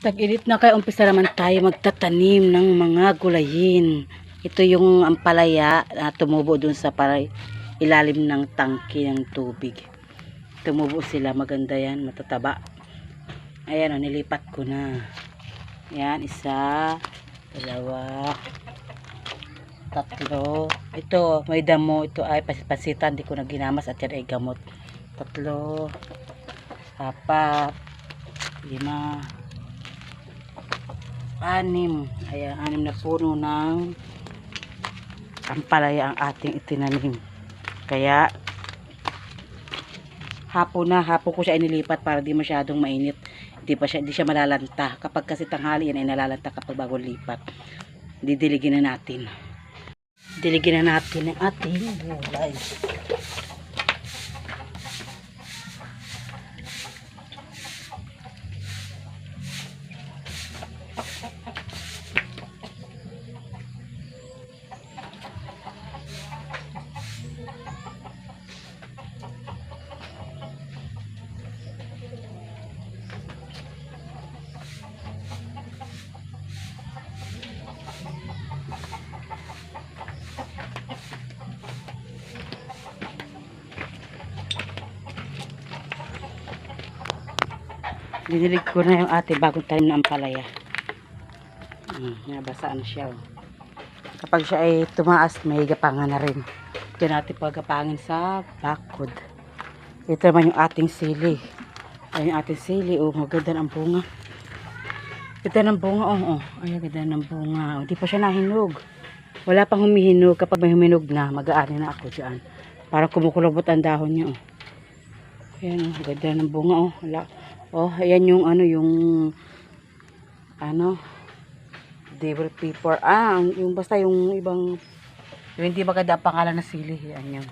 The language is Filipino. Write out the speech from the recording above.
Tag-init na kayo, umpisa naman tayo magtatanim ng mga gulayin. Ito yung ampalaya na tumubo dun sa para ilalim ng tangki ng tubig. Tumubo sila, maganda yan, matataba. Ayan o, nilipat ko na. Yan, isa, dalawa, tatlo. Ito, may damo. Ito ay pasitan, di ko na ginamas at yan ay gamot. Tatlo, apat, lima, anim. Ayan, anim na puno ng ampalaya ang ating itinanim. Kaya, hapon na, hapon ko siya inilipat para di masyadong mainit. Hindi pa siya, di siya malalanta. Kapag kasi tanghali yan ay nalalanta kapag bago lipat. Didiligin na natin. Diligin na natin ang ating gulay. Dinilig ko na yung ating bagong tanim na ampalaya. Hmm, nabasa na siya. oh. Kapag siya ay tumaas, may gapangan na rin. Diyan natin pagapangin sa bakod. Ito naman yung ating sili. Ay, yung ating sili. Oh, maganda ang bunga. Ganda ng bunga. Oh, oh. Ay, ganda ng bunga. Oh, di pa siya nahinog. Wala pang humihinog. Kapag may huminog na, mag-aani na ako dyan. Para kumukulubot ang dahon niya. Oh. Ayan, oh, ganda ng bunga. Oh, wala. Oh, ayan yung ano, yung ano, devil pepper. Ah, yung basta yung ibang, yung hindi maganda ang pangalan na sili. Ayan yung